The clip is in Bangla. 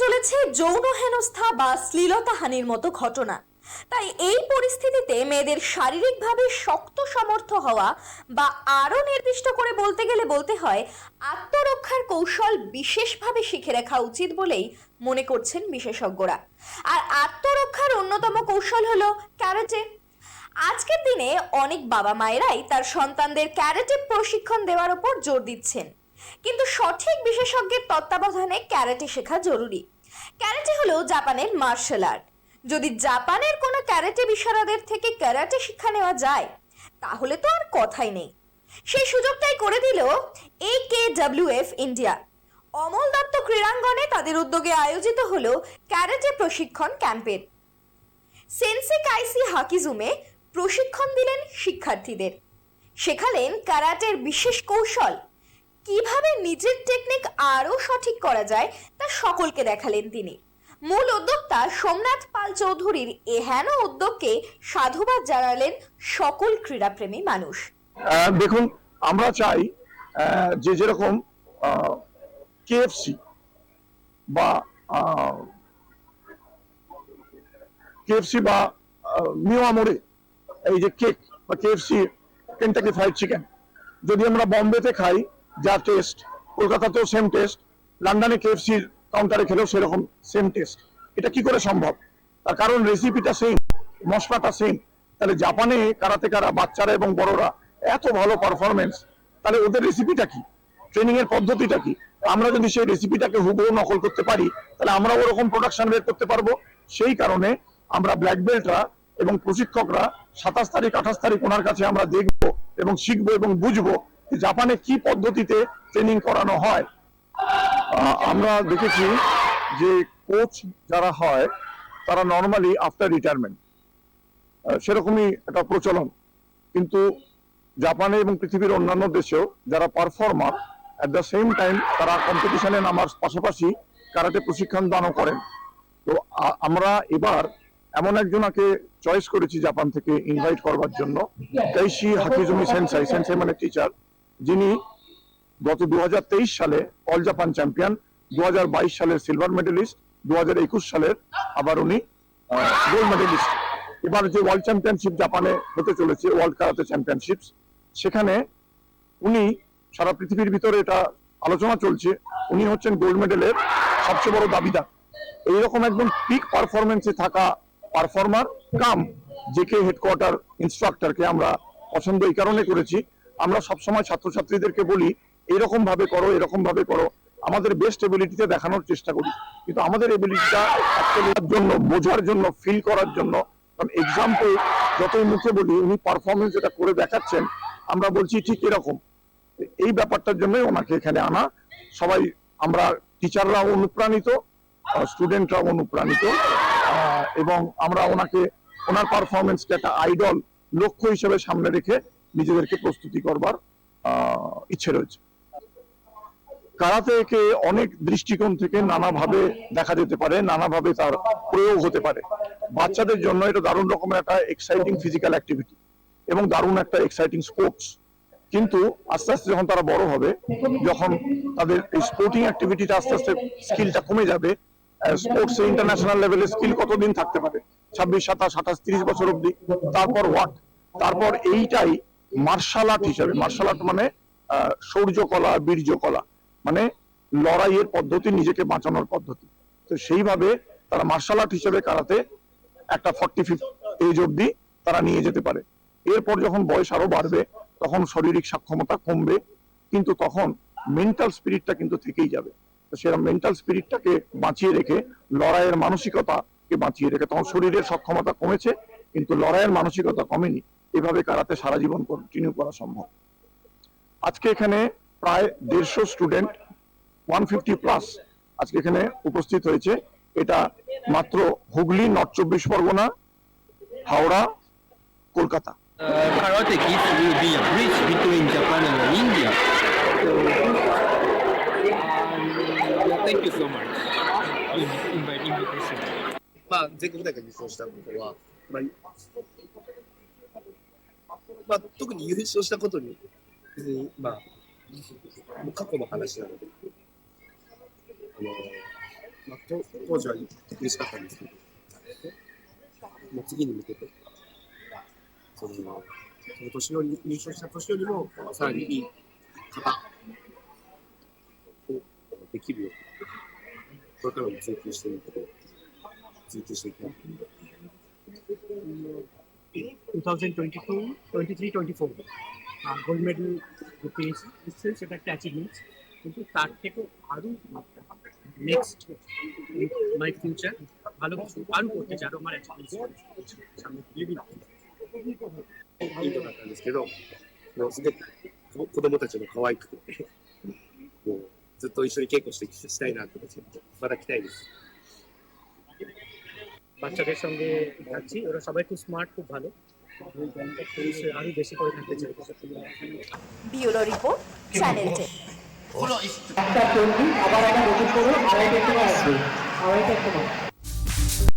চলেছে যৌন হেনস্থা বা শ্লীলতাহানির মতো ঘটনা। তাই এই পরিস্থিতিতে মেয়েদের শারীরিকভাবে শক্ত সমর্থ হওয়া বা আরও নির্দিষ্ট করে বলতে গেলে বলতে হয়, আত্মরক্ষার কৌশল বিশেষভাবে শিখে রাখা উচিত বলেই মনে করছেন বিশেষজ্ঞরা। আর আত্মরক্ষার অন্যতম কৌশল হলো ক্যারেটে। আজকের দিনে অনেক বাবা মায়েরাই তার সন্তানদের ক্যারেটে প্রশিক্ষণ দেওয়ার ওপর জোর দিচ্ছেন। কিন্তু সঠিক বিশেষজ্ঞের তত্ত্বাবধানে ক্যারাটে শেখা জরুরি। ক্যারাটে হলো জাপানের মার্শাল আর্ট। যদি জাপানের কোনো ক্যারাটে বিশারদের থেকে ক্যারাটে শিক্ষা নেওয়া যায়, তাহলে তো আর কথাই নেই। সেই সুযোগটাই করে দিল A K F India. Amal Dutta ক্রীড়াঙ্গনে তাদের উদ্যোগে আয়োজিত হল ক্যারাটে প্রশিক্ষণ ক্যাম্পের সেন্সে কাইসি হাকিজুমে প্রশিক্ষণ দিলেন শিক্ষার্থীদের। শেখালেন ক্যারাটের বিশেষ কৌশল। কীভাবে নিজের টেকনিক আরও সঠিক করা যায় তা সকলকে দেখালেন তিনি। মূল উদ্যোক্তা সোমনাথ পাল চৌধুরীর এহেন উদ্যোগকে সাধুবাদ জানালেন সকল ক্রীড়াপ্রেমী মানুষ। দেখুন, আমরা চাই যে যেরকম কেএফসি বা কেএফসি বা মিওয়া মোড়ে এই যে কেক বা কেএফসি কেন্টাকি ফ্রাইড চিকেন যদি আমরা বম্বেতে খাই যা টেস্ট কলকাতাতেও সেম টেস্ট লন্ডনে কেএফসির কাউন্টারে খেলেও সেরকম সেম টেস্ট এটা কি করে সম্ভব? তার কারণ রেসিপিটা সেম মশলাটা সেম তাহলে জাপানে কারাতে কারা বাচ্চারা এবং বড়রা এত ভালো পারফরমেন্স তাহলে ওদের রেসিপিটা কি? ট্রেনিং এর পদ্ধতিটা কি? আমরা যদি সেই রেসিপিটাকে হুবহু নকল করতে পারি, তাহলে আমরা ওরকম প্রোডাকশন বের করতে পারব। সেই কারণে আমরা ব্ল্যাক বেল্টরা এবং প্রশিক্ষকরা সাতাশ তারিখ, আঠাশ তারিখ ওনার কাছে আমরা দেখব এবং শিখব এবং বুঝব জাপানে কি পদ্ধতিতে ট্রেনিং করানো হয়? আমরা দেখেছি যে কোচ যারা হয়, তারা নর্মালি আফটার রিটায়ারমেন্ট সেরকমই একটা প্রচলন। কিন্তু জাপানে এবং পৃথিবীর অন্যান্য দেশেও যারা performer at the same time তারা কম্পিটিশনে নামার পাশাপাশি কারাটে প্রশিক্ষণ দানও করেন। তো আমরা এবার এমন একজনাকে চয়েস করেছি জাপান থেকে ইনভাইট করবার জন্য কাইশি হাকিজুমি সেন্সাই সেন্সাই মানে টিচার যিনি গত দু হাজার তেইশ সালে অল জাপান চ্যাম্পিয়ন দু সালের সিলভার মেডেলিস্ট দু সালের আবার উনি গোল্ড মেডেলিস্ট। এবার যে ওয়ার্ল্ড চ্যাম্পিয়নশিপ জাপানে হতে চলেছে, ওয়ার্ল্ড কারাতে চ্যাম্পিয়নশিপ সেখানে উনি সারা পৃথিবীর ভিতরে এটা আলোচনা চলছে, উনি হচ্ছেন গোল্ড মেডেলের সবচেয়ে বড় দাবিদার। এইরকম একদম পিক পারফরমেন্সে থাকা পারফর্মার কাম জেকে হেডকোয়ার্টার ইনস্ট্রাক্টরকে আমরা পছন্দ এই কারণে করেছি আমরা সবসময় ছাত্রছাত্রীদেরকে বলি, এরকম ভাবে করো, এরকম ভাবে করো। আমাদের বেস্ট এবিলিটিতে দেখানোর চেষ্টা করি। কিন্তু আমাদের এবিলিটিটা জন্য, বোঝার জন্য ফিল করার জন্য, কারণ এক্সাম্পল যতই মুখে বলি, উনি পারফরমেন্স যেটা করে দেখাচ্ছেন, আমরা বলছি ঠিক এরকম। এই ব্যাপারটার জন্যই ওনাকে এখানে আনা। সবাই, আমরা টিচাররা অনুপ্রাণিত স্টুডেন্টরা অনুপ্রাণিত এবং আমরা ওনাকে, ওনার পারফরমেন্সকে একটা আইডল লক্ষ্য হিসেবে সামনে রেখে নিজেদেরকে প্রস্তুতি করবার ইচ্ছে রয়েছে। কারাতেকে অনেক দৃষ্টিকোণ থেকে নানাভাবে দেখা যেতে পারে, নানাভাবে তার প্রয়োগ হতে পারে। বাচ্চাদের জন্য এটা দারুণ রকমের একটা এক্সাইটিং ফিজিক্যাল অ্যাক্টিভিটি এবং দারুণ একটা এক্সাইটিং স্পোর্টস কিন্তু আস্তে আস্তে যখন তারা বড় হবে, যখন তাদের এই স্পোর্টিং অ্যাক্টিভিটিটা আস্তে আস্তে স্কিলটা কমে যাবে স্পোর্টস ইন্টারন্যাশনাল লেভেলে স্কিল কতদিন থাকতে পারে? ছাব্বিশ, সাতাশ, আঠাশ, তিরিশ বছর অবধি। তারপর হোয়াট তারপর এইটাই মার্শাল আর্ট হিসেবে মার্শাল আর্ট মানে শৌর্যকলা বীর্যকলা মানে লড়াইয়ের পদ্ধতি, নিজেকে বাঁচানোর পদ্ধতি। তো সেইভাবে তারা মার্শাল আর্ট হিসেবে কারাতে একটা ফর্টি ফিফ এজ অবধি তারা নিয়ে যেতে পারে। এরপর যখন বয়স আরও বাড়বে, তখন শারীরিক সক্ষমতা কমবে, কিন্তু তখন মেন্টাল স্পিরিটটা কিন্তু থেকেই যাবে। তো সেরকম মেন্টাল স্পিরিটটাকে বাঁচিয়ে রেখে লড়াইয়ের মানসিকতাকে বাঁচিয়ে রেখে, তখন শরীরের সক্ষমতা কমেছে, কিন্তু লড়াইয়ের মানসিকতা কমেনি। এভাবে কারাতে সারা জীবন কন্টিনিউ করা সম্ভব আজকে এখানে প্রায় দেড়শো স্টুডেন্ট ওয়ান ফিফটি প্লাস আজকে এখানে উপস্থিত হয়েছে এটা মাত্র হুগলি নর্থ চব্বিশ Pargana Howrah Kolkata Uh, karate kids will be a bridge between Japan and India. So, um, yeah, thank you so much. In- Invite invitation. まあ、全国大会優勝したことは、まあ、 まあ、特に優勝したことに、別に、まあ、もう過去の話なので、あの、まあ、と当時は苦しかったんですけど、もう次に向けて、その、その年の優勝した年よりも、さらにいい方をできるように、これからも追求していくことを追求していきたい。2022, 23, 24 gold medal পেয়েছি নিশ্চয়ই সেটা একটা অ্যাচিভমেন্ট কিন্তু তার থেকেও আরও নেক্সট মাই ফিউচার ভালো কিছু আরও করতে চাই আরও আমার অ্যাচিভমেন্টস সামনে তুলে দিন いいとだったんですけど、もうすごく子子供たちも可愛くて、もうずっと一緒に稽古してしたいなと思って、また来たいです。 বাচ্চাদের সঙ্গে যাচ্ছি ওরা সবাই খুব স্মার্ট খুব ভালো। আরও বেশি করে থাকতে চাই ব্যুরো রিপোর্ট চ্যানেল একটা আবার একটা নতুন করে আড়াইটা সময় আসবে। আড়াইটার সময়